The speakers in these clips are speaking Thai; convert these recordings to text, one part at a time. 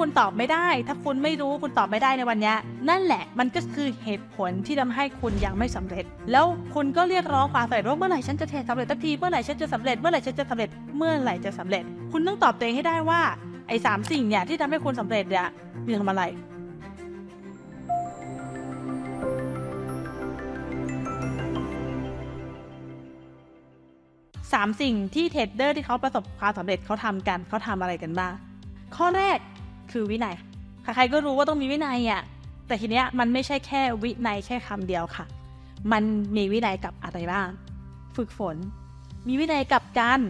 คุณตอบไม่ได้ ถ้าคุณไม่รู้คุณตอบไม่ได้ในวันเนี้ยนั่นแหละมันก็คือเหตุผลที่ทำให้คุณยังไม่สำเร็จ แล้วคุณก็เรียกร้องความสำเร็จว่าเมื่อไหร่ฉันจะเทรดสำเร็จสักทีเมื่อไหร่ฉันจะสำเร็จเมื่อไหร่ฉันจะสำเร็จเมื่อไหร่จะสำเร็จ คุณต้องตอบตัวเองให้ได้ว่าไอ้สามสิ่งเนี่ยที่ทำให้คุณสำเร็จเนี่ยมีทำอะไรสามสิ่งที่เทรดเดอร์ที่เขาประสบความสำเร็จเขาทำกันเขาทำอะไรกันบ้างข้อแรก คือวินัยใครๆก็รู้ว่าต้องมีวินัยอะแต่ทีเนี้ยมันไม่ใช่แค่วินัยแค่คำเดียวค่ะ มันมีวินัยกับอะไรบ้างฝึกฝน มีวินัยกับการ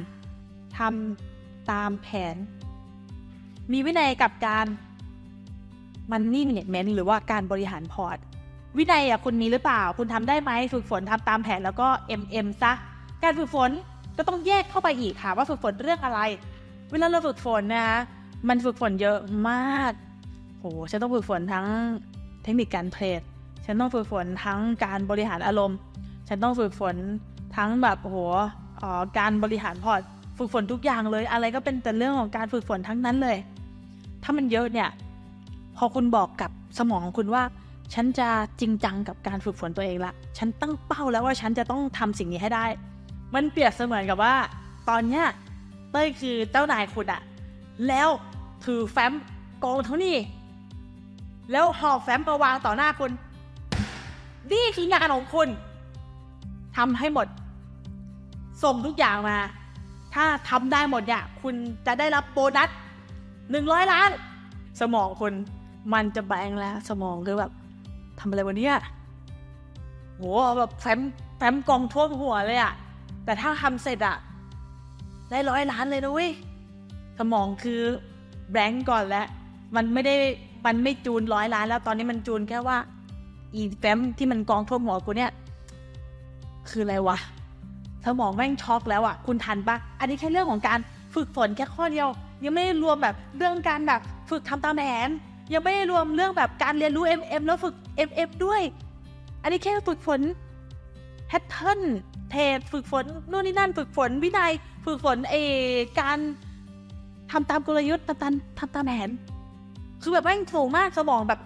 ทำตามแผน มีวินัยกับการมันนี่เมนเมนหรือว่าการบริหารพอร์ต วินัยอะคุณมีหรือเปล่า คุณทำได้ไหมฝึกฝนทำตามแผนแล้วก็ MM ซะ การฝึกฝนก็ต้องแยกเข้าไปอีกค่ะว่าฝึกฝนเรื่องอะไร เวลาเราฝึกฝนนะคะ มันฝึกฝนเยอะมาก โห ฉันต้องฝึกฝนทั้งเทคนิคการเทรด ฉันต้องฝึกฝนทั้งการบริหารอารมณ์ ฉันต้องฝึกฝนทั้งแบบโอ้โหอ่อการบริหารพอร์ต ฝึกฝนทุกอย่างเลย อะไรก็เป็นแต่เรื่องของการฝึกฝนทั้งนั้นเลย ถ้ามันเยอะเนี่ย พอคุณบอกกับสมองของคุณว่า ฉันจะจริงจังกับการฝึกฝนตัวเองละ ฉันตั้งเป้าแล้วว่าฉันจะต้องทำสิ่งนี้ให้ได้ มันเปรียบเสมือนกับว่า ตอนเนี้ยเต้ยคือเจ้านายคุณอะ แล้วถือแฟ้มกองเท่านี้ แล้วหอบแฟ้มมาวางต่อหน้าคุณนี่คืองานของคุณทำให้หมด ส่งทุกอย่างมา ถ้าทำได้หมดเนี่ยคุณจะได้รับโบนัสหนึ่งร้อยล้าน สมองคุณมันจะแบงแล้ว สมองคือแบบทำอะไรวันนี้โหแบบแฟ้มแฟ้มกองท่วมหัวเลยอะแต่ถ้าทำเสร็จอะได้ร้อยล้านเลยนะเว้ย สมองคือแบงก์ก่อนแล้ว มันไม่ได้มันไม่จูนร้อยล้านแล้วตอนนี้มันจูนแค่ว่า อีแฟ้มที่มันกองท่วมหัวกูเนี่ย คืออะไรวะ สมองแม่งช็อกแล้วอะคุณทันปะอันนี้แค่เรื่องของการฝึกฝนแค่ข้อเดียว ยังไม่ได้รวมแบบเรื่องการแบบฝึกทำตามแผนยังไม่ได้รวมเรื่องแบบการเรียนรู้ MM แล้วฝึก MM ด้วย อันนี้แค่ฝึกฝนแพทเทิร์นเทรดฝึกฝนนู่นนี่นั่น ฝึกฝนวินัย ฝึกฝนเอการ ทำตามกลยุทธ์ทำตามทำตามแผน คือแบบแม่งสูงมากสมองแบบ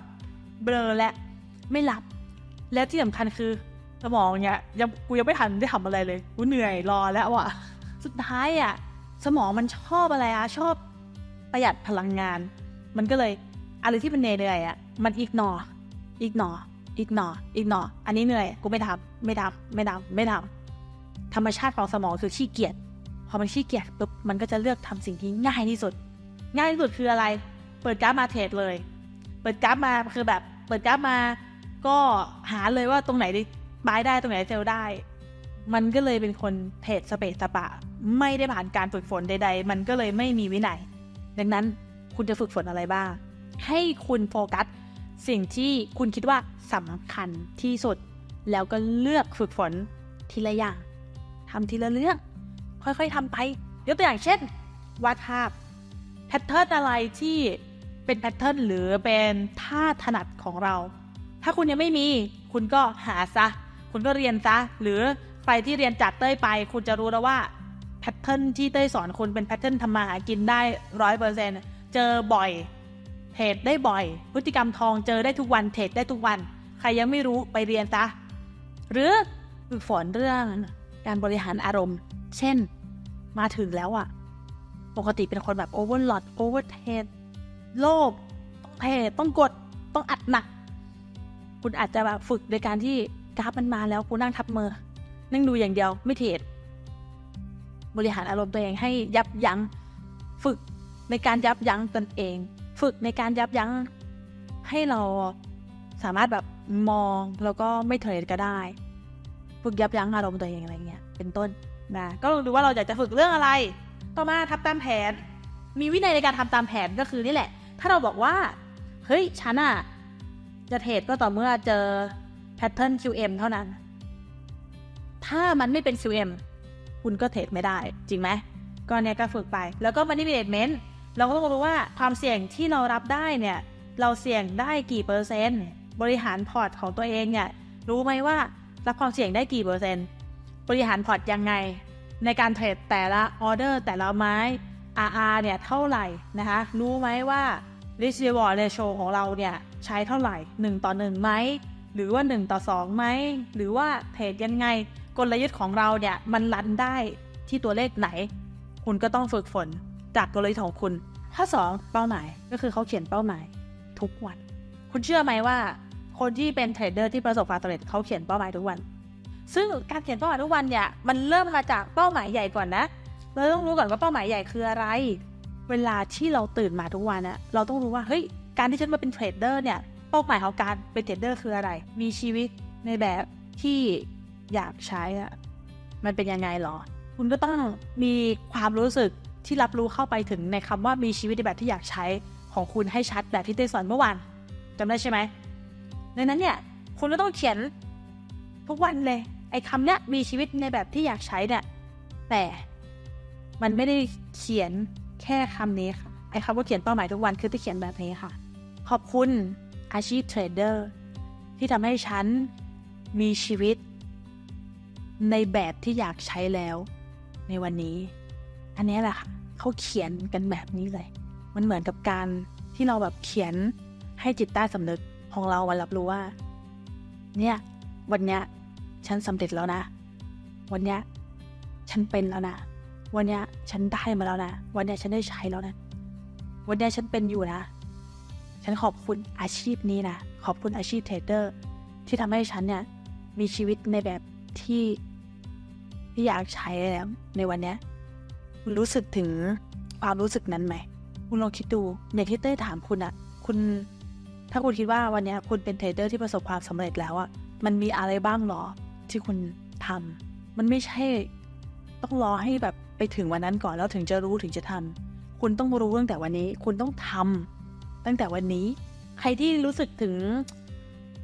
เบลอและไม่หลับ และที่สำคัญคือ สมองเนี่ยยังกูยังไม่ทันได้ทำอะไรเลยกูเหนื่อยรอแล้วว่ะสุดท้ายอะสมองมันชอบอะไรอะชอบประหยัดพลังงาน มันก็เลยอะไรที่มันเหนื่อยอะมันอีกนออีกนออีกนออีกนออันนี้เหนื่อย กูไม่ทำไม่ทำไม่ทำไม่ทำธรรมชาติของสมองคือขี้เกียจ อมันขี้เกียจปุ๊บมันก็จะเลือกทำสิ่งที่ง่ายที่สุด ง่ายที่สุดคืออะไร เปิดกราฟมาเทรดเลย เปิดกราฟมาคือแบบ เปิดกราฟมาก็หาเลยว่าตรงไหนได้บายได้ตรงไหนเซลได้ มันก็เลยเป็นคนเทรดสเปซสปะ ไม่ได้ผ่านการฝึกฝนใด ๆ มันก็เลยไม่มีวินัย ดังนั้นคุณจะฝึกฝนอะไรบ้าง ให้คุณโฟกัสสิ่งที่คุณคิดว่าสำคัญที่สุด แล้วก็เลือกฝึกฝนทีละอย่างทำทีละเรื่อง ค่อยๆทำไป ยกตัวอย่างเช่น วาดภาพแพทเทิร์นอะไรที่เป็นแพทเทิร์นหรือเป็นท่าถนัดของเรา ถ้าคุณยังไม่มี คุณก็หาซะ คุณก็เรียนซะ หรือใครที่เรียนจากเต้ยไป คุณจะรู้แล้วว่าแพทเทิร์นที่เต้ยสอนคุณเป็นแพทเทิร์นทำมาหากินได้ร้อยเปอร์เซ็นเจอบ่อยเทรดได้บ่อย พฤติกรรมทองเจอได้ทุกวันเทรดได้ทุกวัน ใครยังไม่รู้ไปเรียนซะ หรือฝึกฝนเรื่องการบริหารอารมณ์ เช่น มาถึงแล้วอะปกติเป็นคนแบบโอเวอร์หลอดโอเวอร์เทรดโลภต้องเทรดต้องกดต้องอัดหนัก คุณอาจจะแบบฝึกโดยการที่กราฟมันมาแล้วคุณนั่งทับมือ นั่งดูอย่างเดียวไม่เทรดบริหารอารมณ์ตัวเองให้ยับยัง้งฝึกในการยับยั้งตนเอง ฝึกในการยับยั้งให้เราสามารถแบบมองแล้วก็ไม่เทรดก็ได้ ฝึกยับยั้งอารมณ์ตัวเองอะไรเงี้ยเป็นต้น นะก็ลองดูว่าเราอยากจะฝึกเรื่องอะไร ต่อมาทำตามแผน มีวินัยในการทำตามแผนก็คือนี่แหละ ถ้าเราบอกว่าเฮ้ยฉันอะจะเทรดก็ต่อเมื่อเจอแพทเทิร์น QM เท่านั้น ถ้ามันไม่เป็น QM คุณก็เทรดไม่ได้ จริงไหมก็เนี่ยก็ฝึกไป แล้วก็ management เราก็ต้องรู้ว่าความเสี่ยงที่เรารับได้เนี่ย เราเสี่ยงได้กี่เปอร์เซ็นต์ บริหารพอร์ตของตัวเองเนี่ย รู้ไหมว่ารับความเสี่ยงได้กี่เปอร์เซ็นต์ บริหารพอร์ตยังไง ในการเทรดแต่ละออเดอร์แต่ละไม้ RR เนี่ยเท่าไหร่นะคะรู้ไหมว่า risk reward ratio ของเราเนี่ยใช้เท่าไหร่ 1 ต่อ 1 ไหม หรือว่า 1 ต่อ 2 ไหม หรือว่าเทรดยังไง กลยุทธ์ของเราเนี่ยมันรันได้ที่ตัวเลขไหน คุณก็ต้องฝึกฝนจากกลยุทธ์ของคุณ ถ้า 2 เป้าหมายก็คือเขาเขียนเป้าหมาย ทุกวัน คุณเชื่อไหมว่า คนที่เป็นเทรดเดอร์ที่ประสบความสำเร็จเขาเขียนเป้าหมายทุกวัน ซึ่งการเขียนเป้าหมายทุกวันเนี่ยมันเริ่มมาจากเป้าหมายใหญ่ก่อนนะเราต้องรู้ก่อนว่าเป้าหมายใหญ่คืออะไร เวลาที่เราตื่นมาทุกวันอะเราต้องรู้ว่าเฮ้ยการที่ฉันมาเป็นเทรดเดอร์เนี่ยเป้าหมายของการเป็นเทรดเดอร์คืออะไร มีชีวิตในแบบที่อยากใช้อะมันเป็นยังไงหรอ คุณก็ต้องมีความรู้สึกที่รับรู้เข้าไปถึงในคำว่ามีชีวิตในแบบที่อยากใช้ของคุณให้ชัดแบบที่เต้สอนเมื่อวานจำได้ใช่ไหมดังนั้นเนี่ยคุณก็ต้องเขียนทุกวันเลย ไอ้คำเนี้ยมีชีวิตในแบบที่อยากใช้เนี่ยแต่มันไม่ได้เขียนแค่คำนี้ค่ะ ไอ้คำว่าเขียนเป้าหมายทุกวันคือที่เขียนแบบนี้ค่ะ ขอบคุณอาชีพเทรดเดอร์ที่ทำให้ฉันมีชีวิต ในแบบที่อยากใช้แล้ว ในวันนี้ อันนี้แหละค่ะเขาเขียนกันแบบนี้เลย มันเหมือนกับการที่เราแบบเขียนให้จิตใต้สำนึกของเรามันรับรู้ว่า เนี่ย วันเนี้ย ฉันสำเร็จแล้วนะ วันเนี้ยฉันเป็นแล้วนะ วันเนี้ยฉันได้มาแล้วนะ วันเนี้ยฉันได้ใช้แล้วนะ วันเนี้ยฉันเป็นอยู่นะ ฉันขอบคุณอาชีพนี้นะ ขอบคุณอาชีพเทรดเดอร์ ที่ทำให้ฉันเนี่ยมีชีวิตในแบบที่ที่อยากใช้แล้วในวันเนี้ยคุณรู้สึกถึงความรู้สึกนั้นไหม คุณลองคิดดู อย่างที่เต้ถามคุณอะคุณ ถ้าคุณคิดว่าวันนี้คุณเป็นเทรดเดอร์ที่ประสบความสำเร็จแล้วอะมันมีอะไรบ้างหรอ ที่คุณทำมันไม่ใช่ต้องรอให้แบบไปถึงวันนั้นก่อนแล้วถึงจะรู้ถึงจะทำคุณต้องรู้ตั้งแต่วันนี้ คุณต้องทำตั้งแต่วันนี้ ใครที่รู้สึกถึง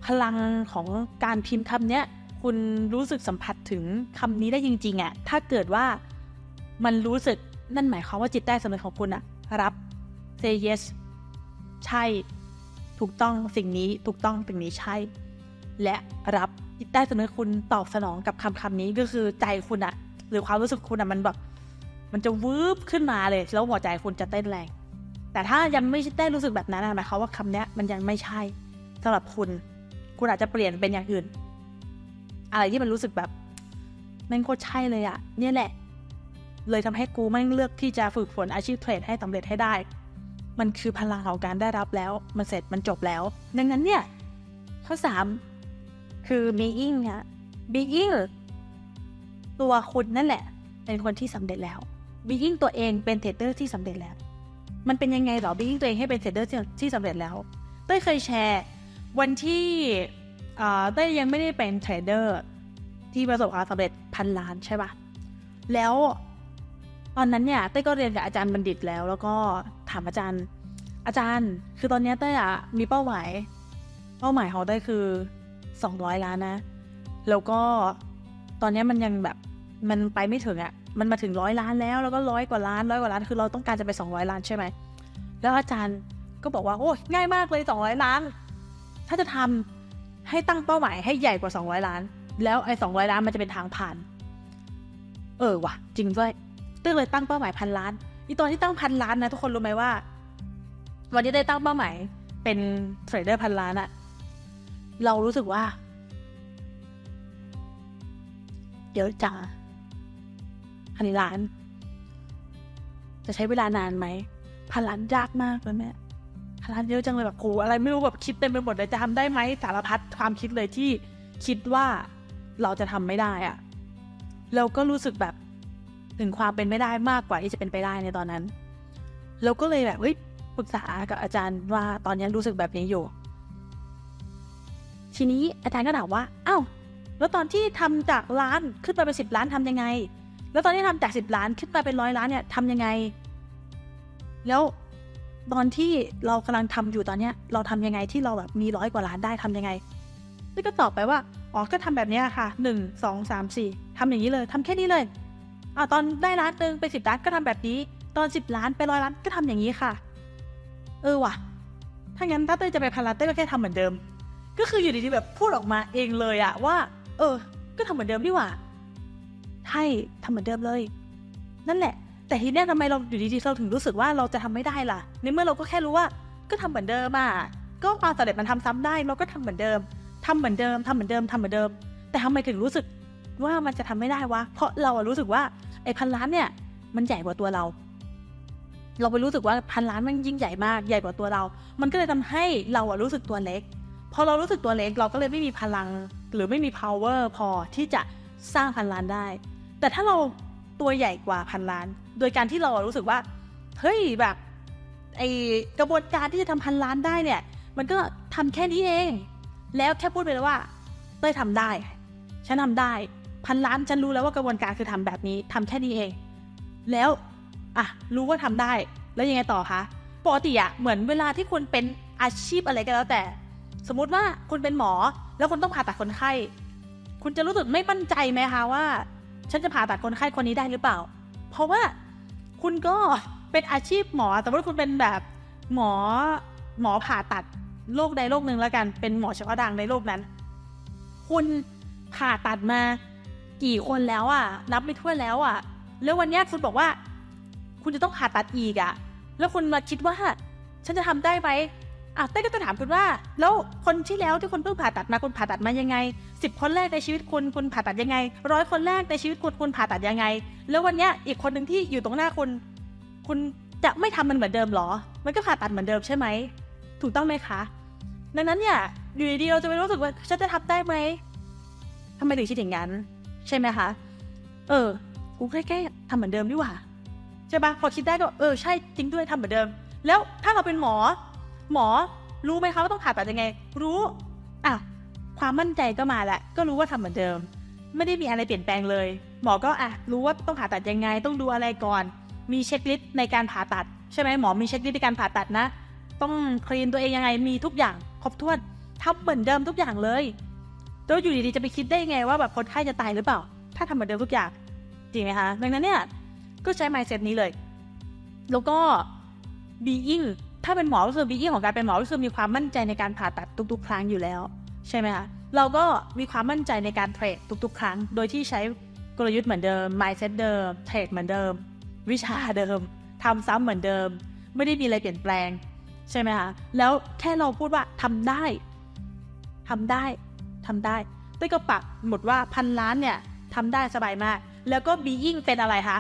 พลังของการพิมพ์คำเนี้ย คุณรู้สึกสัมผัสถึงคำนี้ได้จริงๆอะถ้าเกิดว่ามันรู้สึกนั่นหมายความว่าจิตใต้สำนึกของคุณอะรับ say yes ใช่ ถูกต้องสิ่งนี้ถูกต้องสิ่งนี้ใช่ และรับ จิตใต้สำนึกคุณตอบสนองกับคำคำนี้ก็คือใจคุณอะหรือความรู้สึกคุณอะมันแบบมันจะวืบขึ้นมาเลย แล้วหัวใจคุณจะเต้นแรง แต่ถ้ายังไม่ได้รู้สึกแบบนั้นหมายความว่าคำนี้มันยังไม่ใช่สำหรับคุณ คุณอาจจะเปลี่ยนเป็นอย่างอื่น อะไรที่มันรู้สึกแบบแม่งโคตรใช่เลยอะเนี่ยแหละ เลยทำให้กูแม่งเลือกที่จะฝึกฝนอาชีพเทรดให้สำเร็จให้ได้ มันคือพลังของการได้รับแล้ว มันเสร็จมันจบแล้ว ดังนั้นเนี่ย ข้อสาม คือ being ฮะ being ตัวคุณนั่นแหละ เป็นคนที่สำเร็จแล้ว being ตัวเองเป็นเทรดเดอร์ที่สำเร็จแล้ว มันเป็นยังไงหรอ being ตัวเองให้เป็นเทรดเดอร์ที่ที่สำเร็จแล้วเต้ยเคยแชร์ วันที่เต้ยยังไม่ได้เป็นเทรดเดอร์ที่ประสบความสำเร็จพันล้านใช่ปะแล้วตอนนั้นเนี่ยเต้ยก็เรียนกับอาจารย์บัณฑิตแล้ว แล้วก็ถามอาจารย์ อาจารย์ คือตอนนี้เต้ยอะมีเป้าหมาย เป้าหมายของเต้ยคือ 200 ล้านนะ แล้วก็ตอนนี้มันยังแบบมันไปไม่ถึงอะมันมาถึงร้อยล้านแล้ว แล้วก็ร้อยกว่าล้านร้อยกว่าล้าน คือเราต้องการจะไป 200 ล้านใช่ไหม แล้วอาจารย์ก็บอกว่า โอ้ยง่ายมากเลย 200 ล้าน ถ้าจะทำให้ตั้งเป้าหมายให้ใหญ่กว่า 200 ล้าน แล้วไอ้200 ล้านมันจะเป็นทางผ่าน เออว่ะ จริงด้วยเต้ยเลยตั้งเป้าหมายพันล้าน อีตอนที่ตั้งพันล้านนะทุกคนรู้ไหมว่า วันที่ได้ตั้งเป้าหมายเป็นเทรดเดอร์พันล้านอะ เรารู้สึกว่า เดี๋ยวจังพันล้าน จะใช้เวลานานไหมพันล้านยากมากเลยแม่พันล้านเยอะจังเลยแบบโหอะไรไม่รู้แบบคิดเต็มไปหมดเลยจะทำได้ไหมสารพัดความคิดเลยที่คิดว่าเราจะทำไม่ได้อะเราก็รู้สึกแบบถึงความเป็นไม่ได้มากกว่าที่จะเป็นไปได้ในตอนนั้น เราก็เลยแบบเฮ้ยปรึกษากับอาจารย์ว่าตอนนี้รู้สึกแบบนี้อยู่ ทีนี้อาจารย์ก็ถามว่าอ้าวแล้วตอนที่ทำจากล้านขึ้นไปเป็นสิบล้านทำยังไง แล้วตอนที่ทำจากสิบล้านขึ้นไปเป็นร้อยล้านเนี่ยทำยังไง แล้วตอนที่เรากำลังทำอยู่ตอนเนี้ย เราทำยังไงที่เราแบบมีร้อยกว่าล้านได้ทำยังไงนี่ก็ตอบไปว่าอ๋อก็ทำแบบนี้ค่ะหนึ่งสองสามสี่ทำอย่างนี้เลยทำแค่นี้เลยอ่าตอนได้ล้านหนึ่งไปสิบล้านก็ทำแบบนี้ ตอนสิบล้านไปร้อยล้านก็ทำอย่างนี้ค่ะ เออว่ะ ถ้างั้นถ้าเต้ยจะไปพันล้านเต้ยก็แค่ทำเหมือนเดิม ก็คืออยู่ดีๆแบบพูดออกมาเองเลยอะว่า เออ ก็ทำเหมือนเดิมดีกว่าใช่ทำเหมือนเดิมเลย นั่นแหละ แต่ทีเนี้ยทำไมเราอยู่ดีๆเราถึงรู้สึกว่าเราจะทำไม่ได้ล่ะ ในเมื่อเราก็แค่รู้ว่า ก็ทำเหมือนเดิมอะก็ความสำเร็จมันทำซ้ำได้ เราก็ทำเหมือนเดิมทำเหมือนเดิมทำเหมือนเดิมทำเหมือนเดิม แต่ทำไมถึงรู้สึกว่ามันจะทำไม่ได้วะ เพราะเราอะรู้สึกว่าไอ้พันล้านเนี่ย มันใหญ่กว่าตัวเรา เราไปรู้สึกว่าพันล้านมันยิ่งใหญ่มาก ใหญ่กว่าตัวเรา มันก็เลยทำให้เราอะรู้สึกตัวเล็ก พอเรารู้สึกตัวเล็กเราก็เลยไม่มีพลังหรือไม่มี power พอที่จะสร้างพันล้านได้ แต่ถ้าเราตัวใหญ่กว่าพันล้าน โดยการที่เรารู้สึกว่า เฮ้ยแบบไอกระบวนการที่จะทำพันล้านได้เนี่ย มันก็ทำแค่นี้เอง แล้วแค่พูดไปเลยว่า เต้ยทำได้ ฉันทำได้ พันล้านฉันรู้แล้วว่ากระบวนการคือทำแบบนี้ทำแค่นี้เอง แล้วอะรู้ว่าทำได้ แล้วยังไงต่อคะ ปกติอะเหมือนเวลาที่คุณเป็นอาชีพอะไรก็แล้วแต่ สมมุติว่าคุณเป็นหมอ แล้วคุณต้องผ่าตัดคนไข้ คุณจะรู้สึกไม่มั่นใจไหมคะว่า ฉันจะผ่าตัดคนไข้คนนี้ได้หรือเปล่า เพราะว่าคุณก็เป็นอาชีพหมอแต่ว่าคุณเป็นแบบหมอหมอผ่าตัดโรคใดโรคหนึ่งแล้วกัน เป็นหมอเฉพาะทางในโรคนั้น คุณผ่าตัดมากี่คนแล้วอะนับไม่ถ้วนแล้วอะแล้ววันนี้คุณบอกว่า คุณจะต้องผ่าตัดอีกอะแล้วคุณมาคิดว่า ฉันจะทำได้ไหม อะเต้ก็จะถามคุณว่า แล้วคนที่แล้วที่คุณเพิ่งผ่าตัดมาคุณผ่าตัดมายังไงสิบคนแรกในชีวิตคุณคุณผ่าตัดยังไงร้อยคนแรกในชีวิตคุณคุณผ่าตัดยังไง แล้ววันเนี้ยอีกคนหนึ่งที่อยู่ตรงหน้าคุณ คุณจะไม่ทำมันเหมือนเดิมเหรอ มันก็ผ่าตัดเหมือนเดิมใช่ไหมถูกต้องไหมคะ ดังนั้นเนี่ยอยู่ดีๆเราจะไปรู้สึกว่าฉันจะทำได้ไหมทำไมถึงคิดอย่างนั้น ใช่ไหมคะ เออ กูแค่แค่ทำเหมือนเดิมดีกว่าใช่ปะพอคิดได้ก็เออใช่จริงด้วยทำเหมือนเดิม แล้วถ้าเราเป็นหมอ หมอรู้ไหมคะว่าต้องผ่าตัดยังไง รู้อะความมั่นใจก็มาแหละก็รู้ว่าทำเหมือนเดิม ไม่ได้มีอะไรเปลี่ยนแปลงเลย หมอก็อะรู้ว่าต้องผ่าตัดยังไง ต้องดูอะไรก่อน มีเช็คลิสต์ในการผ่าตัด ใช่ไหมหมอมีเช็คลิสต์ในการผ่าตัดนะ ต้องคลีนตัวเองยังไงมีทุกอย่างครบถ้วนทำเหมือนเดิมทุกอย่างเลยแล้วอยู่ดีๆจะไปคิดได้ไงว่าแบบคนไข้จะตายหรือเปล่า ถ้าทำเหมือนเดิมทุกอย่างจริงไหมคะดังนั้นเนี่ยก็ใช้ mindset นี้เลย แล้วก็ being ถ้าเป็นหมอก็คือ being ของการเป็นหมอก็คือมีความมั่นใจในการผ่าตัดทุกๆ ครั้งอยู่แล้ว ใช่ไหมคะเราก็มีความมั่นใจในการเทรดทุกๆ ครั้ง โดยที่ใช้กลยุทธ์เหมือนเดิม mindset เดิม เทรดเหมือนเดิม วิชาเดิมทำซ้ำเหมือนเดิม ไม่ได้มีอะไรเปลี่ยนแปลง ใช่ไหมคะแล้วแค่เราพูดว่าทำได้ทำได้ทำได้ต้ยก็ปักหมดว่าพันล้านเนี่ยทำได้สบายมาก แล้วก็ being เป็นอะไรคะ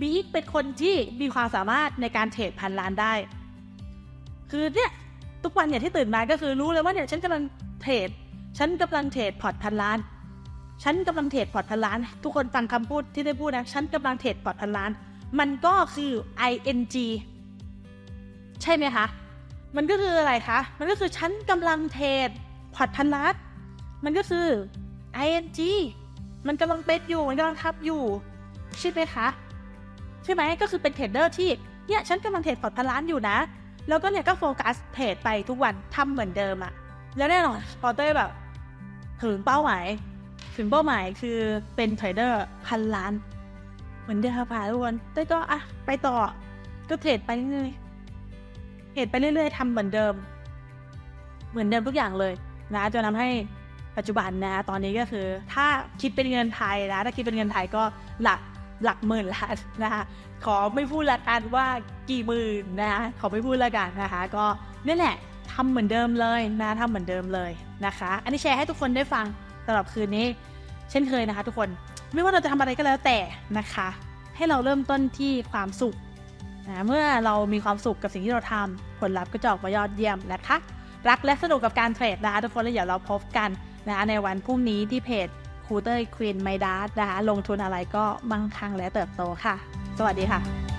being เป็นคนที่มีความสามารถในการเทรดพันล้านได้ คือเนี่ยทุกวันเนี่ยที่ตื่นมาก็คือรู้เลยว่าเนี่ยฉันกำลังเทรดฉันกำลังเทรดพอร์ตพันล้าน ฉันกำลังเทรดพอร์ตพันล้าน ทุกคนฟังคำพูดที่ได้พูดนะฉันกำลังเทรดพอร์ตพันล้าน มันก็คือ ing ใช่ไหมคะมันก็คืออะไรคะมันก็คือฉันกำลังเทรดพอร์ตพันล้านมันก็คือ ing มันกำลังเป็นอยู่มันกำลังทับอยู่ใช่ไหมคะใช่ไหมก็คือเป็นเทรดเดอร์ที่เนี่ยฉันกำลังเทรดพอร์ตพันล้านอยู่นะ แล้วก็เนี่ยก็โฟกัสเทรดไปทุกวันทำเหมือนเดิมอะแล้วแน่นอนพอเต้ยแบบถึงเป้าหมายถึงเป้าหมายคือเป็นเทรดเดอร์พันล้าน เหมือนเดิมค่ะทุกคนเต้ยก็อะไปต่อก็เทรดไปเรื่อยๆเทรดไปเรื่อยๆทำเหมือนเดิม เหมือนเดิมทุกอย่างเลยนะจนทำให้ปัจจุบันนะ ตอนนี้ก็คือ ถ้าคิดเป็นเงินไทยนะ ถ้าคิดเป็นเงินไทยก็หลัก หลักหมื่นล้านนะคะขอไม่พูดละกันว่ากี่หมื่นนะคะขอไม่พูดละกันนะคะ ก็นี่แหละทำเหมือนเดิมเลยนะทำเหมือนเดิมเลยนะคะ อันนี้แชร์ให้ทุกคนได้ฟังสำหรับคืนนี้ เช่นเคยนะคะ ทุกคนไม่ว่าเราจะทำอะไรก็แล้วแต่นะคะ ให้เราเริ่มต้นที่ความสุขนะเมื่อเรามีความสุขกับสิ่งที่เราทำผลลัพธ์ก็จะออกมายอดเยี่ยมนะคะรักและสนุกกับการเทรดนะคะทุกคนแล้วเดี๋ยวเราพบกันนะคะในวันพรุ่งนี้ที่เพจ ครูเตอร์ควีนไมดัสนะคะลงทุนอะไรก็มั่งคั่งและเติบโตค่ะ สวัสดีค่ะ